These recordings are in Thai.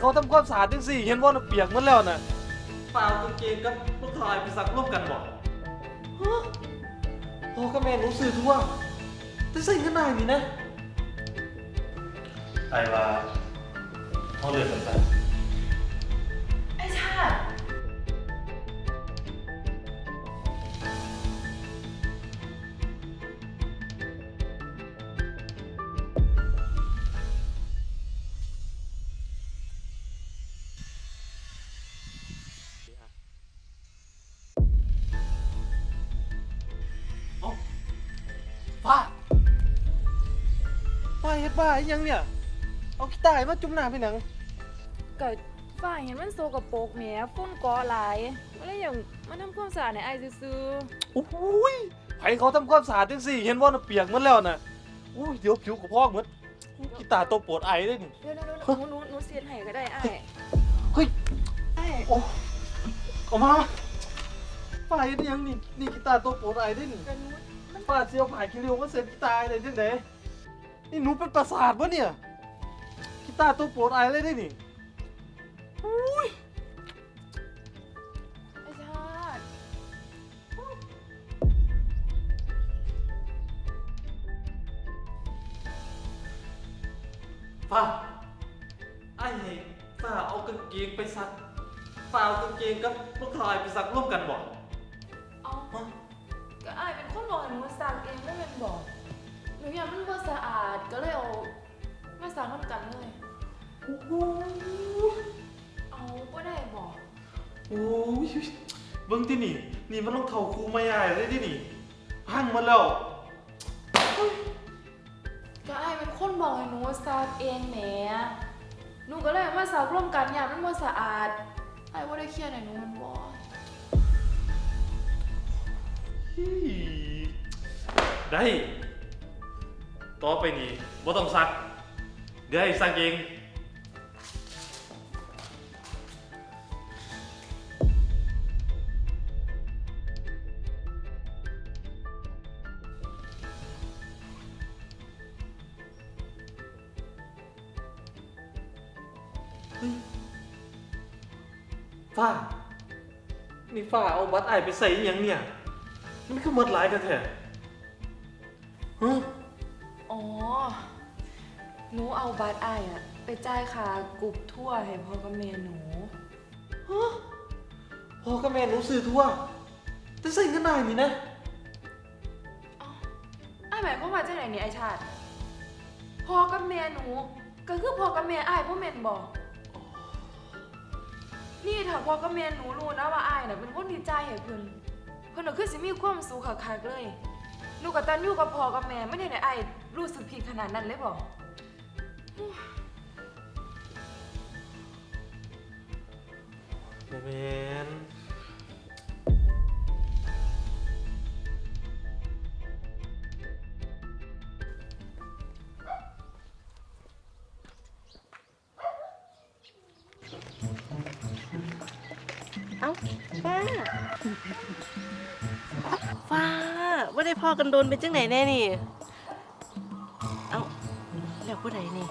เขาทำความสะอาดจังสี่เห็นว่าน่ะเปียกหมดแล้วน่ะฝ่าวกางเกงกับรองเท้าไอ้ไปซักร่วมกันบ่ฮะพ่อกับแม่หนูซื้อทั่วแต่ใส่กันได้นี่นะ ไอ้ว่าเขาเลือกกันไป บ้าอีหยังเนี่ย เอากีตาร์มาจุ่มน้ำไปหนังก็ฝ่ายเห็นมันโซกับโปรกแหมฝุ่นเกาะหลายก็เลยอย่างมาทำความสะอาดในไอายซื้อโอ้ยไผเขาทำความสะอาดจังสี่เห็นว่าน่ะเปียกหมดแล้วน่ะโอ้ยเดี๋ยวผิวกับพ่อกหมดกีตาร์ตัวโปรดไอ้เลยนี่ ๆเดี๋ยวๆๆหนูหนูหนูเสียนให้ก็ได้ไอ้ายเฮ้ย ไอ้ายโอ้ออกมาฝ่ายนี่ยังนี่นี่กีตาร์ตัวโปรดไอ้ได้นี่ก็หนูมันฝ่าเสียวผ่ายคิริวก็เซ็นกีตาร์เลยจังได นี่หนูเป็นประสาทปะเนี่ยกีตาร์ตัวโปรดไอ้เลยได้นี่ไอ้ชาติฝ่าไอ้ให้ฝ่าเอากางเกงไปซักฝ่าเอากางเกงกับรองเท้าไอ้ไปซักร่วมกันบ่เอาก็ไอ้ายเป็นคนบอกให้หนูซักเองไม่เป็นบอก หนูอยากมันบ่สะอาดก็เลยเอามาซักน้ำกันเลย โอ้โหเอาบ่ได้บอกโอ้ยเบิ่งที่นี่ นี่มันรองเท้าครูไม่ใหญ่เลยที่นี่พังหมาแล้ว ก็ไอ้ายเป็นคนบอกให้หนูซักเองแหมหนูก็เลยเอามาซักร่วมกันอยากมันบ่สะอาดไอ้ายบ่ได้เครียดให้หนูมันบ่ฮี่ได้ ต่อไปนี่บ่ต้องซัก เดี๋ยวให้ซักเองเฮ้ยฟ้า นี่ฟ้าเอาบัตรไอายไปใส่อหยังเนี่ย มันคือหมดหลายกันแท้ฮะ หนูเอาบัตรไอ้ายอะไปจ่ายค่ากรุ๊ปทั่วร์ให้พ่อกับแม่หนู ฮะพ่อกับแม่หนูซื้อทั่วแต่ใส่เงินได้นี่นะเอ้าไอ้ายหมายความว่าจังไหนนี่ไอ้ชาติพ่อกับแม่หนู ก็คือพ่อกับแม่ไอ้ายพ่อแม่นบอก นี่ถ้าพ่อกับแม่หนูรู้นะว่าไอ้ายน่ะเป็นคนที่จ่ายให้เพิ่นเพิ่นน่ะคือสิมีความสุขคักๆเลย หนูกับตันอยู่กับพ่อกับแม่ไม่ได้ให้ไอ้ายรู้สึกผิดขนาดนั้นเลยบ่ โมเมนเอ้าฟ้า ฟ้าว่าได้พ่อกันโดนเป็นจังไหนแน่นี่ แล้วผู้ใดนี่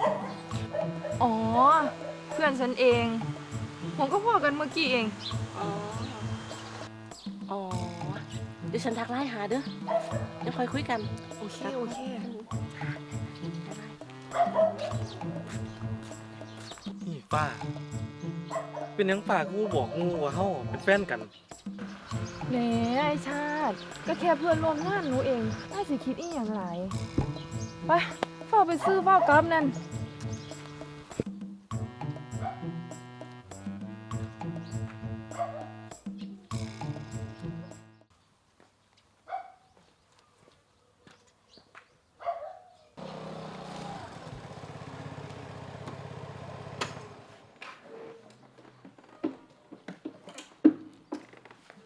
อ๋อ เพื่อนฉันเอง ผมก็พอกันเมื่อกี้เอง อ๋อ อ๋อ เดี๋ยวฉันทักไลน์หาเด้อเดี๋ยวค่อยคุยกัน โอเค โอเค นี่ป้า เป็นหยังป้ากูบอกงูว่าเฮาเป็นแฟนกัน แหมไอชาติ ก็แค่เพื่อนร่วมงานหนูเองน่าสิคิดอีหยังหลายไปเฝ้าไปซื้อเฝ้ากลับนั่น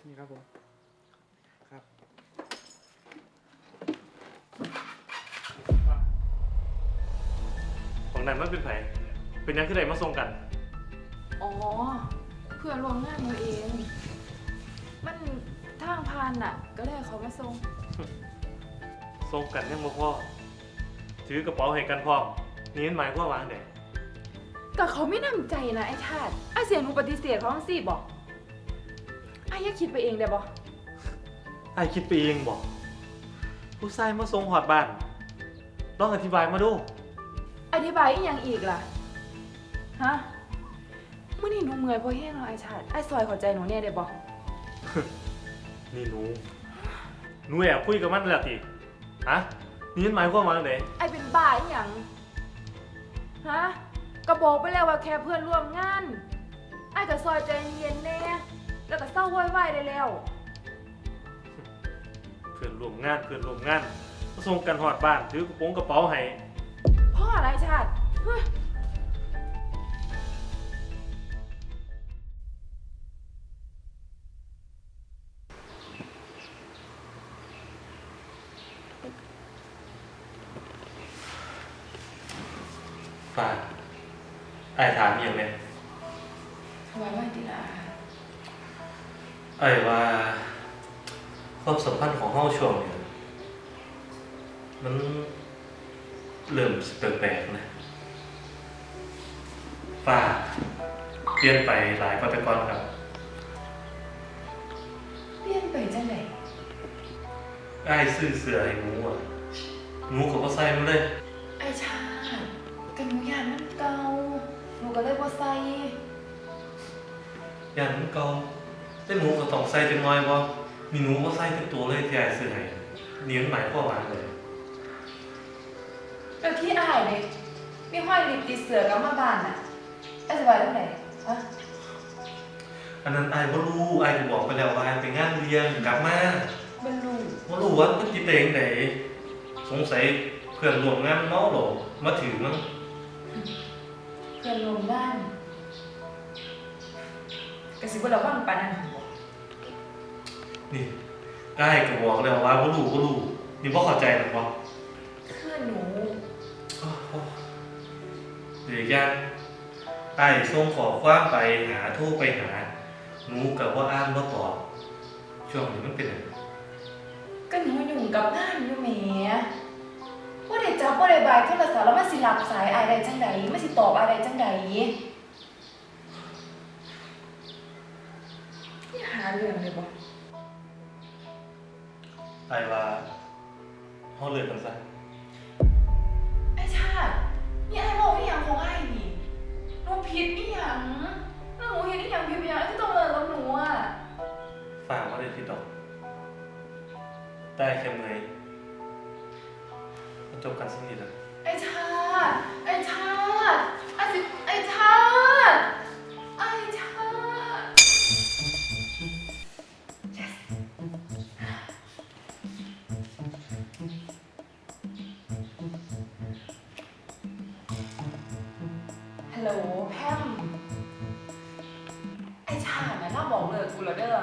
นี่ครับผม ของนั้นมันเป็นไผเป็นหยังคือไดมาส่งกัน อ๋อ เพื่อนร่วมงานหนูเอง มันทางพานน่ะ ก็เลยให้เขามาส่งส่งกันยังบ่พอถือกระเป๋าให้กันพร้อมนี่เห็นหมายความว่าจั่งใดก็เขาไม่นำใจนะไอ้ชาติไอ้เสียหนูปฏิเสธเขาสิบอกไอ้อยังคิดไปเองได้บ่ไอ้คิดไปเองบอกผู้ชายมาส่งหอดบ้านลองอธิบายมาดู อธิบายอีกอย่างอีกล่ะ ฮะมื่อนี้หนูเมื่อยเพราะแห้งแล้วไอ้ชาติไอ้ซอยเข้าใจหนูเนี่ยได้บ่นี่หนูหนูแอบคุยกับมันแล้วติฮะนี่มันหมายความว่าไงไอ้เป็นบ้าอีหยังฮะก็บอกไปแล้วว่าแค่เพื่อนร่วมงานไอ้ก็ซอยใจเย็นแน่แล้วก็เศร้าว้อยๆได้แล้ว เพื่อนร่วมงานเพื่อนร่วมงานมาส่งกันหอดบ้านถือกระโปรงกระเป๋าให้ พ่ออะไรชาติเฮ้ยฝ่าไอ้ถามอหย่างเนี้ยทำไมว่าติลาไอ้ว่าความสัมพันธ์ของเฮาช่วงเนี่ยมัน เริ่มแปลกๆนะป้าเปลี่ยนไปหลายกว่าแต่ก่อนครับ เปลี่ยนไปจังไหนไอ้ซื้อเสือให้หนูอะหนูก็บ่ใส่มันเลย ไอ้ชาติกันหนูยานมันเก่าหนูก็เลยบ่ใส่ยันมันเก่าแต่หนูก็ต้องใส่จังน้อยบ่มีหนูบ่ใส่ทุกตัวเลยที่ไอ้ซื้อให้นี่มันหมายความว่าอะไร แล้วที่อายเด็กมีห้อยลิปติดเสือกลับมาบ้านน่ะไอ้สบายตรงไหนฮะอันนั้นไอ้บ่รู้ไอ้ก็บอกไปแล้วว่าไอ้ไปงานเรียนกลับมามันรู้บ่รู้ว่ามันสิเป็นจังไดสงสัยเพื่อนร่วมงานเมาหรอมาถือมั้งเพื่อนร่วมงานกระสิบระวังปานนั้นบ่นี่ไอ้ก็บอกแล้วว่าบ่รู้บ่รู้นี่บ่เข้าใจหรอกบ่ เดี๋ยวยังไอ้ส่งขอความไปหาโทรไปหาหนูกับว่าอ่านบ่ตอบช่วงนี้มันเป็นหยังก็หนูอยู่กับงานอยู่แหมว่าได้จับว่าได้บายโทรศัพท์แล้วมันสิหลับสายอายได้จังใดมันสิตอบอายได้จังใดนี่หาเรื่องเลยบ่ไอ้ว่าเฮาเลิกกันซะไอ้ชาติ นี่ไอ้บอกอีหยังของไอ้นี่หนูผิดอีหยังแล้วหนูเห็นอีหยังผิดอีหยังที่ต้องเลิกกับหนูอะฝากบ่ได้ที่ดอกได้แค่เมื่อยมันจบกันสักนิดแล้วไอ้ชาติไอ้ชา โหลแพมไอชาตินะน่าบอกเลยกูแล้วเด้อ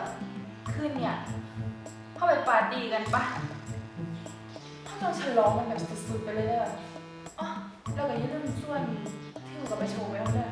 คืนเนี่ย เข้าไปปาร์ตี้กันปะถ้าเราฉลองมันแบบสุดๆไปเลยเด้ออ๋อแล้วก็อย่าลืมส่วนที่กูกับไปโชว์ไว้แล้วเด้อ